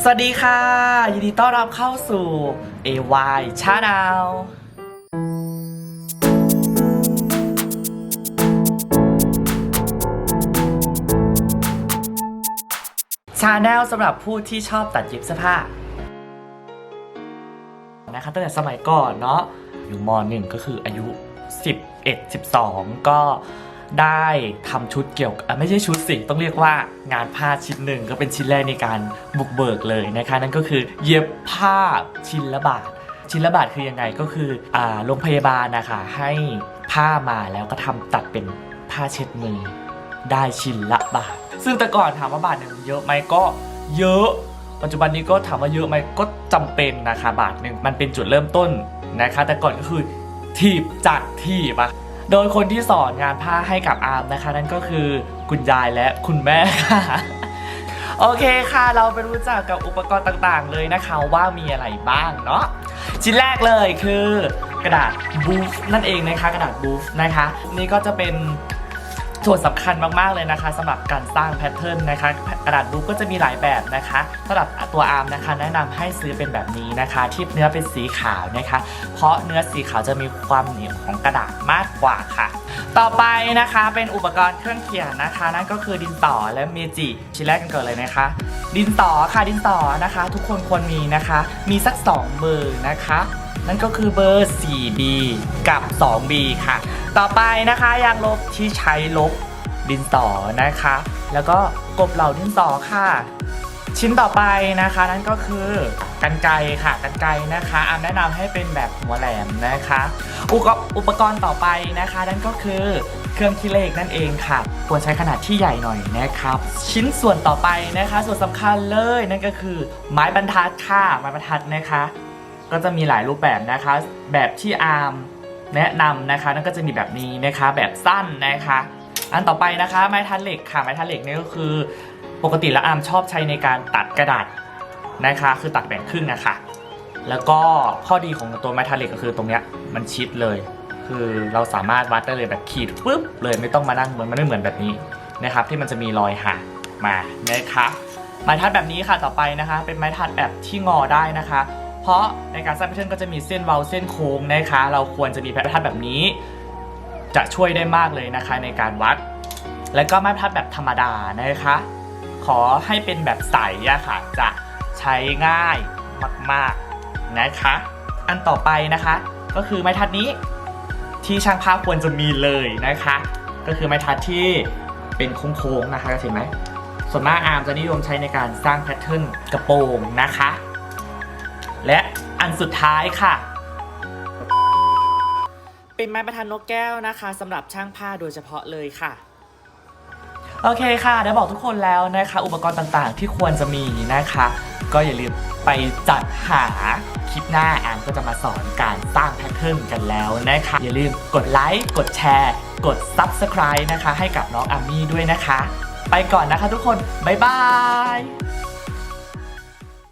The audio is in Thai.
สวัสดีค่ะ ยินดีต้อนรับเข้าสู่ AY Channel ชาแนลสำหรับผู้ที่ชอบตัดเย็บเสื้อผ้านะคะตั้งแต่สมัยก่อนเนาะอยู่มหนึ่งก็คืออายุ 11 12 ก็ ได้ทำชุดเกี่ยวกับไม่ใช่ชุดสิต้องเรียกว่างานผ้าชิ้นหนึ่งก็เป็นชิ้นแรกในการบุกเบิกเลยนะคะนั่นก็คือเย็บผ้าชิ้นละบาท ชิ้นละบาทคือยังไงก็คืออ่าโรงพยาบาลนะคะให้ผ้ามาแล้วก็ทำตัดเป็นผ้าเช็ดมือได้ชิ้นละบาท ซึ่งแต่ก่อนถามว่าบาทหนึ่งเยอะไหมก็เยอะ ปัจจุบันนี้ก็ถามว่าเยอะไหมก็จำเป็นนะคะบาทหนึ่งมันเป็นจุดเริ่มต้นนะคะ แต่ก่อนก็คือทีบจากทีบอะ โดยคนที่สอนงานผ้าให้กับอาร์มนะคะ นั่นก็คือคุณยายและคุณแม่ค่ะ โอเคค่ะเราไปรู้จักกับอุปกรณ์ต่างๆ เลยนะคะว่ามีอะไรบ้างเนาะชิ้นแรกเลยคือกระดาษบูฟนั่นเองนะคะ กระดาษบูฟนะคะ นี่ก็จะเป็น ส่วนสำคัญมากๆเลยนะคะสำหรับการสร้างแพทเทิร์นนะคะกระดาษบูฟก็จะมีหลายแบบนะคะสำหรับตัวอาร์มนะคะ แนะนำให้ซื้อเป็นแบบนี้นะคะที่เนื้อเป็นสีขาวนะคะ เพราะเนื้อสีขาวจะมีความเหนียวของกระดาษมากกว่าค่ะ ต่อไปนะคะเป็นอุปกรณ์เครื่องเขียนนะคะ นั่นก็คือดินสอและเมจิชิ้นแรกกันก่อนเลยนะคะ ดินสอค่ะดินสอนะคะ ทุกคนควรมีนะคะ มีสัก2เบอนะคะ นั่นก็คือเบอร์ 4B กับ 2B ค่ะ ต่อไปนะคะยางลบที่ใช้ลบดินสอนะคะ แล้วก็กบเหล่าดินสอค่ะ ชิ้นต่อไปนะคะนั่นก็คือกันไกค่ะกันไกนะคะอามแนะนำให้เป็นแบบหัวแหลมนะคะอุปกรณ์อุปกรณ์ต่อไปนะคะ นั่นก็คือเครื่องคิดเลขนั่นเองค่ะ ควรใช้ขนาดที่ใหญ่หน่อยนะครับ ชิ้นส่วนต่อไปนะคะ ส่วนสำคัญเลยนั่นก็คือไม้บรรทัดค่ะไม้บรรทัดนะคะ ก็จะมีหลายรูปแบบนะคะ แบบที่อาร์มแนะนำนะคะ นั่นก็จะมีแบบนี้นะคะแบบสั้นนะคะ อันต่อไปนะคะไม้ทัดเหล็กค่ะไม้ทัดเหล็กนี่ก็คือ ปกติแล้วอาร์มชอบใช้ในการตัดกระดาษนะคะ คือตัดแบ่งครึ่งนะคะแล้วก็ข้อดีของตัวไม้ทัดเหล็กก็คือตรงเนี้ยมันชิดเลย คือเราสามารถวัดได้เลยแบบขีดปุ๊บเลยไม่ต้องมานั่งเหมือนมันไม่เหมือนแบบนี้นะครับที่มันจะมีรอยหักมานะคะไม้ทัดแบบนี้ค่ะต่อไปนะคะ เป็นไม้ทัดแบบที่งอได้นะคะ เพราะในการสร้างแพทเทิร์นก็จะมีเส้นเว้าเส้นโค้งนะคะ เราควรจะมีแพทเทิร์นแบบนี้ จะช่วยได้มากเลยนะคะในการวัด แล้วก็ไม้บรรทัดแบบธรรมดานะคะ ขอให้เป็นแบบใสอะค่ะจะใช้ง่ายมากๆนะคะ อันต่อไปนะคะ ก็คือไม้ทัดนี้ที่ช่างภาพควรจะมีเลยนะคะ ก็คือไม้ทัดที่เป็นโค้งๆนะคะเห็นไหมส่วนมากอาร์มจะนิยมใช้ในการสร้างแพทเทิร์นกระโปรงนะคะ อันสุดท้ายค่ะ เป็นไม้ประทันนกแก้วนะคะสำหรับช่างผ้าโดยเฉพาะเลยค่ะ โอเคค่ะ ได้บอกทุกคนแล้วนะคะ อุปกรณ์ต่างๆ ที่ควรจะมีนะคะ ก็อย่าลืมไปจัดหาคลิปหน้าแอมก็จะมาสอนการสร้างแพทเทิร์นกันแล้วนะคะ อย่าลืมกดไลค์กดแชร์ กด Subscribe นะคะ ให้กับน้องอามี่ด้วยนะคะ ไปก่อนนะคะทุกคน บ๊ายบาย